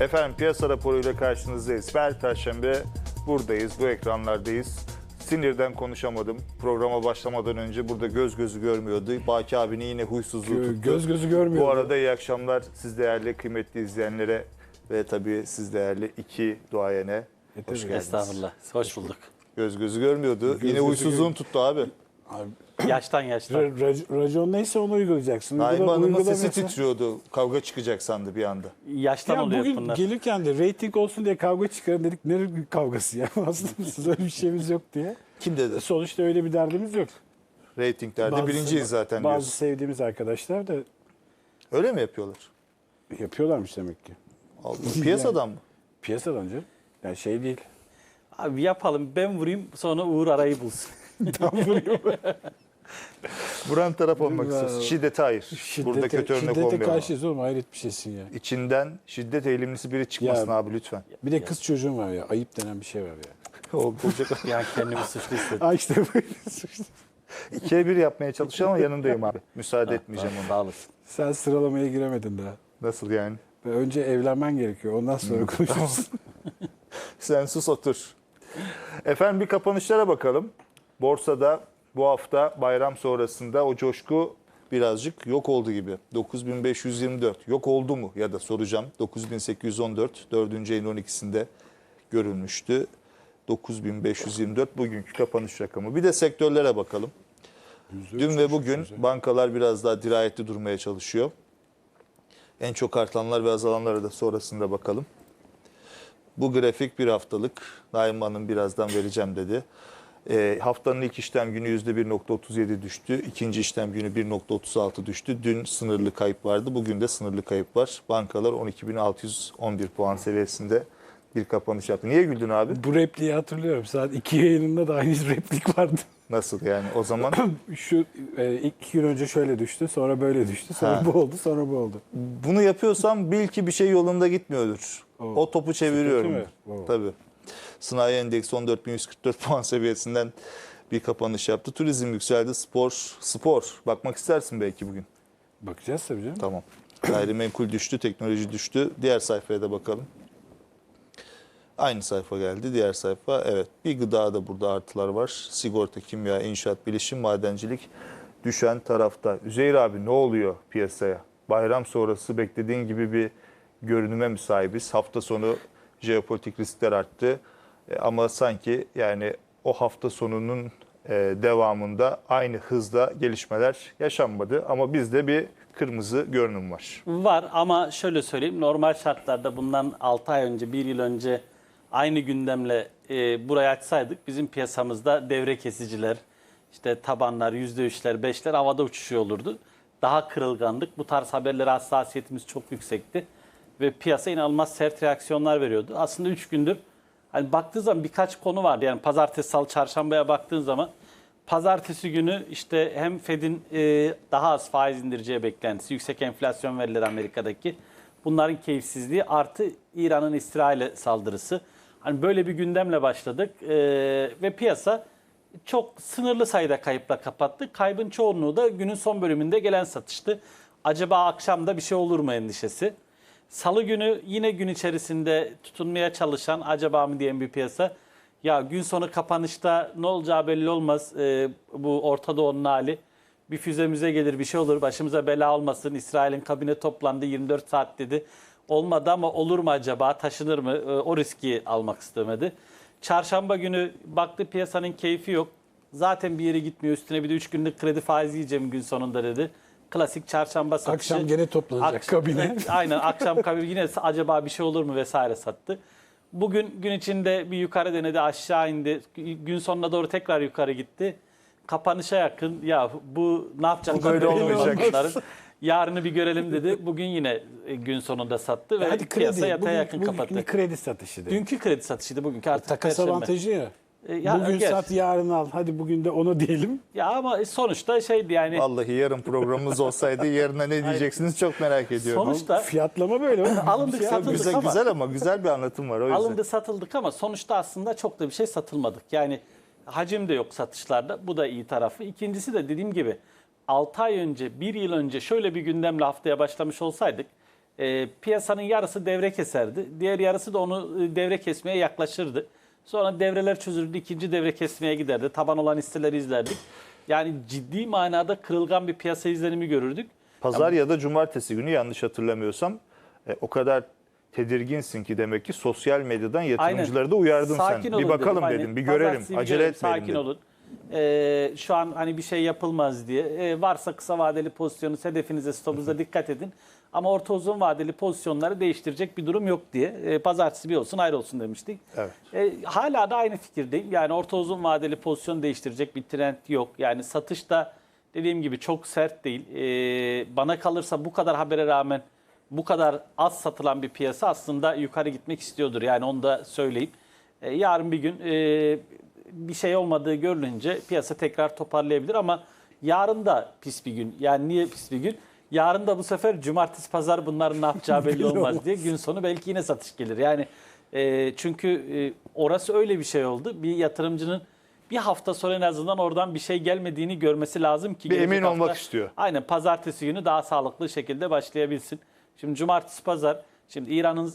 Efendim piyasa raporuyla karşınızdayız. Her perşembe buradayız, bu ekranlardayız. Sinirden konuşamadım. Programa başlamadan önce burada göz gözü görmüyordu. Baki abinin yine huysuzluğu tuttu. göz gözü görmüyor. Bu arada iyi akşamlar siz değerli kıymetli izleyenlere ve tabii siz değerli iki duayene. E, Hoş geldiniz. Estağfurullah. Hoş bulduk. Göz gözü görmüyordu. Göz yine gözü huysuzluğun tuttu abi. Abi, Yaştan yaştan. ra- ra- racon neyse onu uygulayacaksın. Naim Uygula- Hanım'ın sesi uygulamıyorsan- titriyordu. Kavga çıkacak sandı bir anda. Yaştan Ya oluyor bugün bunlar. gelirken de reyting olsun diye kavga çıkarın dedik. Ne kavgası ya? Aslında siz öyle bir şeyimiz yok diye. Kim dedi? Sonuçta öyle bir derdimiz yok. Reytinglerde Bazı- birinciyiz zaten Bazı diyorsun. sevdiğimiz arkadaşlar da Öyle mi yapıyorlar? yapıyorlarmış demek ki. Allah, Piyasadan mı? Piyasadan canım. Yani şey değil. Abi yapalım ben vurayım sonra Uğur arayı bulsun. Tam vuruyor. Vuran taraf olmak istiyorsun. Şiddete hayır. Burada kötü örnek şiddete olmayalım. karşıyız oğlum hayret bir şeysin ya. İçinden şiddet eğilimlisi biri çıkmasın Ya. abi lütfen. Bir de kız çocuğun var ya. Ayıp denen bir şey var ya. Olacak. Yani kendimi suçlu hissettim. Aa işte böyle suçlu. İkiye bir yapmaya çalışıyor ama yanındayım abi. Müsaade etmeyeceğim ona. Sağ olasın. Sen sıralamaya giremedin daha. Nasıl yani? Ve Önce evlenmen gerekiyor. Ondan sonra konuşuruz. Sen sus otur. Efendim bir kapanışlara bakalım. Borsada bu hafta bayram sonrasında o coşku birazcık yok oldu gibi. 9524 yok oldu mu ya da soracağım. 9814 4. ayın 12'sinde görülmüştü. 9524 bugünkü kapanış rakamı. Bir de sektörlere bakalım. Dün ve bugün bankalar biraz daha dirayetli durmaya çalışıyor. En çok artanlar ve azalanlara da sonrasında bakalım. Bu grafik bir haftalık. Naim Hanım birazdan vereceğim dedi. E, haftanın ilk işlem günü %1.37 düştü. İkinci işlem günü 1.36 düştü. Dün sınırlı kayıp vardı. Bugün de sınırlı kayıp var. Bankalar 12.611 puan seviyesinde bir kapanış yaptı. Niye güldün abi? Bu repliği hatırlıyorum. Saat 2 yayınında da aynı replik vardı. Nasıl yani? O zaman Şu e, iki gün önce şöyle düştü, sonra böyle düştü, sonra Ha. bu oldu, sonra bu oldu. bunu yapıyorsam bil ki bir şey yolunda gitmiyordur. O, O topu çeviriyorum. Tabii. Sanayi endeksi 14.144 puan seviyesinden bir kapanış yaptı. Turizm yükseldi. Spor, spor. Bakmak istersin belki bugün. Bakacağız tabii canım. Tamam. Gayrimenkul düştü, teknoloji düştü. Diğer sayfaya da bakalım. Aynı sayfa geldi. Diğer sayfa evet. Bir gıda da burada artılar var. Sigorta, kimya, inşaat, bilişim, madencilik düşen tarafta. Üzeyir abi ne oluyor piyasaya? Bayram sonrası beklediğin gibi bir görünüme mi sahibiz? Hafta sonu jeopolitik riskler arttı. E, ama sanki yani o hafta sonunun e, devamında aynı hızda gelişmeler yaşanmadı. Ama bizde bir kırmızı görünüm var. Var ama şöyle söyleyeyim normal şartlarda bundan 6 ay önce 1 yıl önce aynı gündemle e, burayı açsaydık bizim piyasamızda devre kesiciler işte tabanlar %3'ler 5'ler havada uçuşuyor olurdu. Daha kırılgandık. Bu tarz haberlere hassasiyetimiz çok yüksekti. Ve piyasa inanılmaz sert reaksiyonlar veriyordu. Aslında 3 gündür hani baktığı zaman birkaç konu vardı. Yani pazartesi, salı, çarşambaya baktığın zaman Pazartesi günü işte hem Fed'in e, daha az faiz indireceği beklentisi, yüksek enflasyon verileri Amerika'daki, bunların keyifsizliği artı İran'ın İsrail'e saldırısı. Hani böyle bir gündemle başladık e, ve piyasa çok sınırlı sayıda kayıpla kapattı. Kaybın çoğunluğu da günün son bölümünde gelen satıştı. Acaba akşamda bir şey olur mu endişesi. Salı günü yine gün içerisinde tutunmaya çalışan acaba mı diyen bir piyasa. Ya gün sonu kapanışta ne olacağı belli olmaz. Ee, bu Orta Doğu'nun hali. Bir füzemize gelir bir şey olur başımıza bela olmasın. İsrail'in kabine toplandı 24 saat dedi. Olmadı ama olur mu acaba taşınır mı Ee, o riski almak istemedi. Çarşamba günü baktı piyasanın keyfi yok. Zaten bir yere gitmiyor üstüne bir de 3 günlük kredi faizi yiyeceğim gün sonunda dedi. Klasik çarşamba satışı. Akşam gene toplanacak kabine. Aynen akşam kabine yine acaba bir şey olur mu vesaire sattı. Bugün gün içinde bir yukarı denedi aşağı indi. Gün sonuna doğru tekrar yukarı gitti. Kapanışa yakın ya bu ne yapacaklar Bu böyle olmayacak. bunların. Yarını bir görelim dedi. Bugün yine e, gün sonunda sattı ve Hadi piyasa kredi. yataya Bugün, yakın bugün kapattı. kredi satışı de. Dünkü kredi satışıydı bugünkü artık Takas Perşembe. avantajı ya. E, ya, Bugün gel. sat yarın al. Hadi bugün de onu diyelim. Ya ama sonuçta şeydi yani Vallahi yarın programımız olsaydı yarına ne diyeceksiniz çok merak ediyorum. sonuçta Fiyatlama böyle. Alındık, Ya satıldık. güzel ama- güzel ama güzel bir anlatım var o yüzden. Alındı satıldık ama sonuçta aslında çok da bir şey satılmadık. Yani hacim de yok satışlarda. Bu da iyi tarafı. İkincisi de dediğim gibi 6 ay önce, 1 yıl önce şöyle bir gündemle haftaya başlamış olsaydık e, piyasanın yarısı devre keserdi. Diğer yarısı da onu e, devre kesmeye yaklaşırdı. Sonra devreler çözülürdü. ikinci devre kesmeye giderdi. Taban olan hisseleri izlerdik. Yani ciddi manada kırılgan bir piyasa izlenimi görürdük. Pazar ya da cumartesi günü yanlış hatırlamıyorsam e, o kadar tedirginsin ki demek ki sosyal medyadan yatırımcıları da uyardın Sakin sen. olun Bir bakalım dedim. dedim, Hani bir görelim, pazartesi bir acele görelim, etmeyelim Sakin dedim. olun. Ee, şu an hani bir şey yapılmaz diye. Ee, varsa kısa vadeli pozisyonunuz, hedefinize, stopunuza dikkat edin. Ama orta uzun vadeli pozisyonları değiştirecek bir durum yok diye. Ee, pazartesi bir olsun ayrı olsun demiştik. Evet. Ee, hala da aynı fikirdeyim. Yani orta uzun vadeli pozisyon değiştirecek bir trend yok. Yani satış da dediğim gibi çok sert değil. Ee, bana kalırsa bu kadar habere rağmen bu kadar az satılan bir piyasa aslında yukarı gitmek istiyordur. Yani onu da söyleyeyim. Ee, yarın bir gün e, bir şey olmadığı görülünce piyasa tekrar toparlayabilir ama yarın da pis bir gün. Yani niye pis bir gün? Yarın da bu sefer cumartesi pazar bunların ne yapacağı belli olmaz diye gün sonu belki yine satış gelir. Yani e, çünkü e, orası öyle bir şey oldu. Bir yatırımcının bir hafta sonra en azından oradan bir şey gelmediğini görmesi lazım ki Bir emin olmak istiyor. Aynen pazartesi günü daha sağlıklı şekilde başlayabilsin. Şimdi cumartesi pazar şimdi İran'ın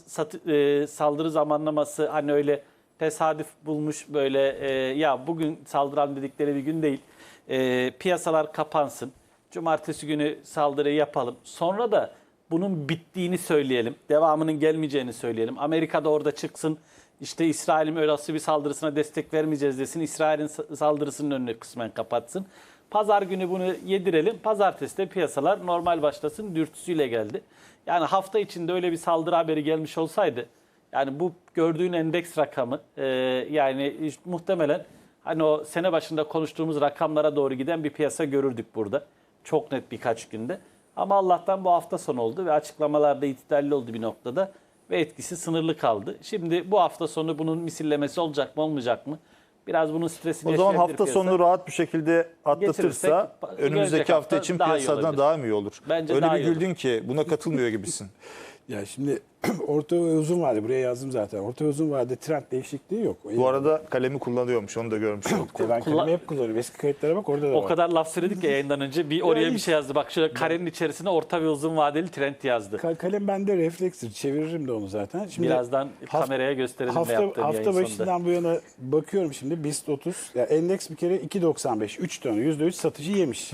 e, saldırı zamanlaması hani öyle tesadüf bulmuş böyle e, ya bugün saldıran dedikleri bir gün değil. E, piyasalar kapansın. Cumartesi günü saldırı yapalım. Sonra da bunun bittiğini söyleyelim. Devamının gelmeyeceğini söyleyelim. Amerika'da orada çıksın. İşte İsrail'in öylesi bir saldırısına destek vermeyeceğiz desin. İsrail'in sa- saldırısının önünü kısmen kapatsın. Pazar günü bunu yedirelim. Pazartesi de piyasalar normal başlasın dürtüsüyle geldi. Yani hafta içinde öyle bir saldırı haberi gelmiş olsaydı yani bu gördüğün endeks rakamı e, yani muhtemelen hani o sene başında konuştuğumuz rakamlara doğru giden bir piyasa görürdük burada. Çok net birkaç günde. Ama Allah'tan bu hafta sonu oldu ve açıklamalarda itidalli oldu bir noktada ve etkisi sınırlı kaldı. Şimdi bu hafta sonu bunun misillemesi olacak mı olmayacak mı? Biraz bunun stresini O zaman hafta piyasa. sonu rahat bir şekilde atlatırsa önümüzdeki hafta hafta için daha piyasadan daha mı iyi olur? Bence Öyle bir iyi olur. güldün ki buna katılmıyor gibisin. Ya şimdi orta ve uzun vade buraya yazdım zaten. Orta ve uzun vade trend değişikliği yok. Bu arada kalemi kullanıyormuş onu da görmüş olduk. ben Kullan- kalemi hep kullanıyorum. Eski kayıtlara bak orada da O var. kadar laf söyledik ya yayından önce. Bir oraya Ya bir şey yazdı. Bak şöyle karenin içerisine orta ve uzun vadeli trend yazdı. Ka- Kalem bende reflekstir. Çeviririm de onu zaten. Şimdi Birazdan haft- kameraya gösterelim ne hafta, yaptığını hafta yayın sonunda. başından bu yana bakıyorum şimdi BIST 30. Ya endeks bir kere 2.95. 3 tane %3 satıcı yemiş.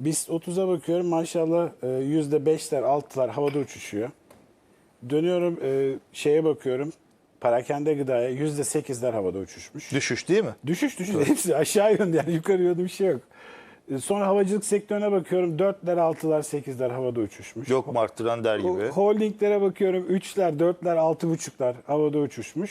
BIST 30'a bakıyorum maşallah e, %5'ler 6'lar havada uçuşuyor. Dönüyorum e, şeye bakıyorum. Parakende gıdaya %8'ler havada uçuşmuş. Düşüş değil mi? Düşüş düşüş hepsi aşağı yönde yani yukarı yönde bir şey yok. E, Sonra havacılık sektörüne bakıyorum 4'ler 6'lar 8'ler havada uçuşmuş. Yok mu arttıran der gibi. Holdinglere bakıyorum 3'ler 4'ler 6.5'lar havada uçuşmuş.